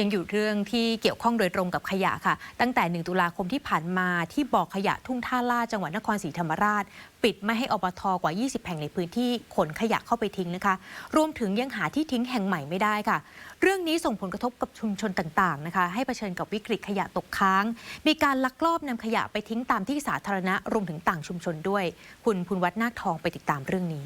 ยังอยู่เรื่องที่เกี่ยวข้องโดยตรงกับขยะค่ะ ตั้งแต่ 1 ตุลาคมที่ผ่านมาที่บ่อขยะทุ่งท่าลาจังหวัดนครศรีธรรมราช ปิดไม่ให้อบทกว่า 20 แห่งในพื้นที่ขนขยะเข้าไปทิ้งนะคะ รวมถึงยังหาที่ทิ้งแห่งใหม่ไม่ได้ค่ะ เรื่องนี้ส่งผลกระทบกับชุมชนต่างๆนะคะ ให้เผชิญกับวิกฤตขยะตกค้าง มีการลักลอบนำขยะไปทิ้งตามที่สาธารณะรวมถึงต่างชุมชนด้วย คุณภูนวัฒน์นาคทองไปติดตามเรื่องนี้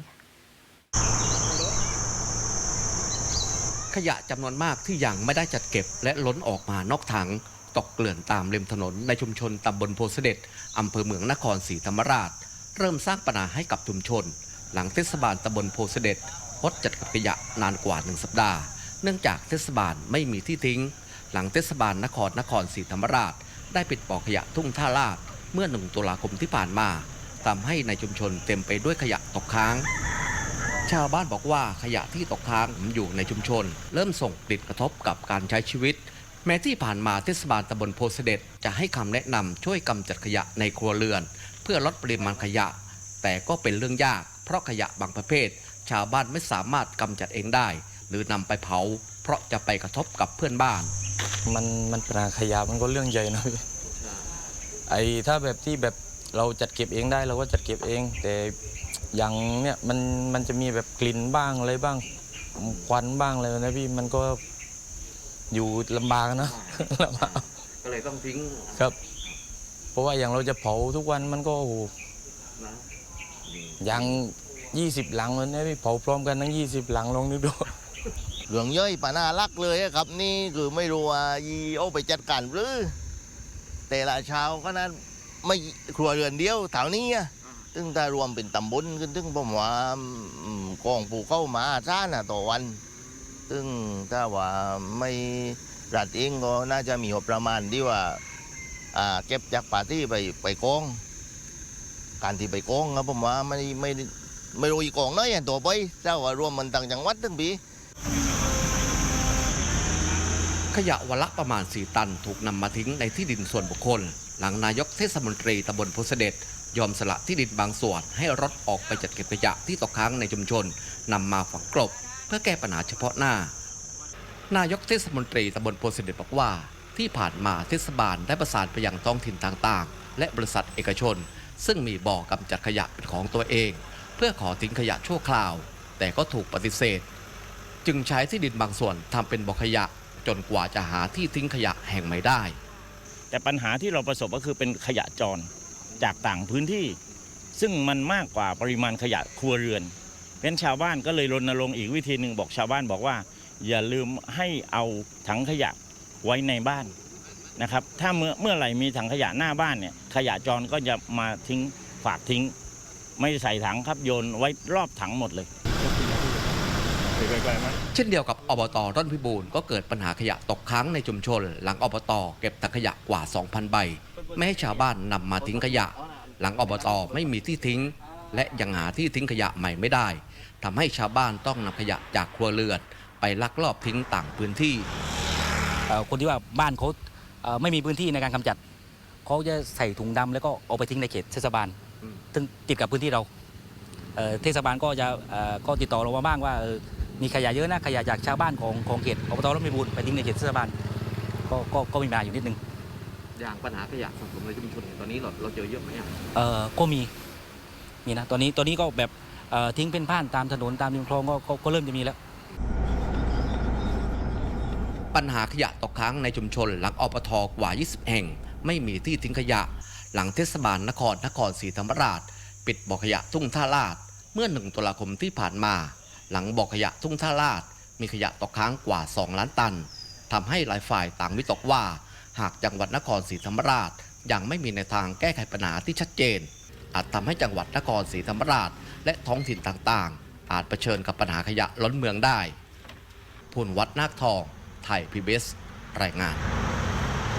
ขยะจำนวนมากที่ยังไม่ได้จัดเก็บ และล้นออกมานอกถังตกเกลื่อนตามริมถนนในชุมชนตำบลโพเสด็จอำเภอเมืองนครศรีธรรมราช เริ่มสร้างปัญหาให้กับชุมชน หลังเทศบาลตำบลโพเสด็จงดจัดเก็บขยะนานกว่าหนึ่งสัปดาห์ เนื่องจากเทศบาลไม่มีที่ทิ้ง หลังเทศบาลนครนครศรีธรรมราช ได้ปิดบ่อขยะทุ่งท่าลาดเมื่อหนึ่งตุลาคมที่ผ่านมาทำให้ในชุมชนเต็มไปด้วยขยะตกค้าง ชาวบ้านบอกว่าขยะที่ตกค้างอยู่ในชุมชน เริ่มส่งผลกระทบกับการใช้ชีวิต แม้ที่ผ่านมาเทศบาลตำบลโพเสด็จจะให้คำแนะนำช่วยกำจัดขยะในครัวเรือน เพื่อลดปริมาณขยะ แต่ก็เป็นเรื่องยาก เพราะขยะบางประเภท ชาวบ้านไม่สามารถกำจัดเองได้ หรือนำไปเผา เพราะจะไปกระทบกับเพื่อนบ้าน มันมันปัญหาขยะมันก็เรื่องใหญ่นะพี่ไอ้ถ้าแบบที่แบบเราจัดเก็บเองได้เราก็จัดเก็บเอง แต่ อย่างเนี่ยมันมันจะมีแบบกลิ่นบ้างอะไรบ้างควันบ้างอะไรนะพี่มันก็อยู่ลำบากนะลำบากก็เลยต้องทิ้งครับ เพราะว่าอย่างเราจะเผาทุกวันมันก็โอ้โหอย่างยี่สิบหลังเลยนะพี่เผาพร้อมกันทั้งยี่สิบหลังลองนึกดูเรื่องย่อยปัญหาลักเลยอะครับ นี่คือไม่รู้ว่ายีเอาไปจัดการหรือ แต่ละเช้าก็นั้นไม่ครัวเรือนเดียวแถวนี้อะ ตึงถ้ารวมเป็นตำบลขึ้นตึงผมว่าอืมกองปูเข้ามาซ่านอะต่อวันตึงถ้าว่าไม่รัดเองก็น่าจะมีงบประมาณที่ว่าอ่าเก็บจากปาร์ตี้ไปไปกอง การที่ไปกองครับผมว่าไม่ไม่ไม่รู้อีกกองน้อยอะต่อไปถ้าว่ารวมมันต่างจังหวัดตึงปี ขยะวันละประมาณ 4 ตันถูกนำมาทิ้งในที่ดินส่วนบุคคล หลังนายกเทศมนตรีตำบลโพเสด็จ ยอมสละที่ดินบางส่วนให้รถออกไปจัดเก็บขยะที่ตกค้างในชุมชนนำมาฝังกลบ เพื่อแก้ปัญหาเฉพาะหน้า นายกเทศมนตรีตำบลโพเสด็จบอกว่า ที่ผ่านมาเทศบาลได้ประสานไปยังท้องถิ่นต่างๆ และบริษัทเอกชน ซึ่งมีบ่อกำจัดขยะเป็นของตัวเอง เพื่อขอทิ้งขยะชั่วคราว แต่ก็ถูกปฏิเสธ จึงใช้ที่ดินบางส่วนทำเป็นบ่อขยะ จนกว่าจะหาที่ทิ้งขยะแห่งใหม่ได้ แต่ปัญหาที่เราประสบก็คือเป็นขยะจร จากต่างพื้นที่ ซึ่งมันมากกว่าปริมาณขยะครัวเรือนเป็นชาวบ้านก็เลยรณรงค์อีกวิธีหนึ่งบอกชาวบ้านบอกว่า อย่าลืมให้เอาถังขยะไว้ในบ้านนะครับถ้าเมื่อเมื่อไหร่มีถังขยะหน้าบ้านเนี่ยขยะจรก็จะมาทิ้งฝากทิ้ง ไม่ใส่ถังครับโยนไว้รอบถังหมดเลยเช่นเดียวกับอบตร่อนพิบูลก็เกิดปัญหาขยะตกค้างในชุมชน หลังอบตเก็บถังขยะกว่า 2,000 ใบ ไม่ให้ชาวบ้านนำมาทิ้งขยะ หลังอบตไม่มีที่ทิ้ง และยังหาที่ทิ้งขยะใหม่ไม่ได้ทำให้ชาวบ้านต้องนำขยะจากครัวเรือน ไปลักลอบทิ้งต่างพื้นที่เอ่อคนที่ว่าบ้านเขาเอ่อไม่มีพื้นที่ในการกำจัดเขาจะใส่ถุงดำแล้วก็เอาไปทิ้งในเขตเทศบาลซึ่งติดกับพื้นที่เราเอ่อเทศบาลก็จะเอ่อก็ติดต่อเรามาบ้างว่าเออมีขยะเยอะนะขยะจากชาวบ้านของของเขตอบตรถไม่บูลไปทิ้งในเขตเทศบาลก็ก็ก็มีปัญหาอยู่นิดนึง อย่างปัญหาขยะสังคมในชุมชนตอนนี้เราเราเจอเยอะไหมอะเอ่อก็มีมีนะตอนนี้ตอนนี้ก็แบบเอ่อทิ้งเป็นผ่านตามถนนตามริมคลองก็ก็ก็เริ่มจะมีแล้ว ปัญหาขยะตกค้างในชุมชน หลังอปทกว่า 20 แห่ง ไม่มีที่ทิ้งขยะ หลังเทศบาลนครนครศรีธรรมราช ปิดบ่อขยะทุ่งท่าลาด เมื่อ 1 ตุลาคมที่ผ่านมา หลังบ่อขยะทุ่งท่าลาด มีขยะตกค้างกว่า 2 ล้านตันทำให้หลายฝ่ายต่างวิตกว่า หากจังหวัดนครศรีธรรมราช ยังไม่มีในวทางแก้ไขปัญหาที่ชัดเจน อาจทำให้จังหวัดนครศรีธรรมราช และท้องถิ่นต่างๆ อาจเผชิญกับปัญหาขยะล้นเมืองได้พูนวัดนาคทอง ไทยพีบีเอสรายงาน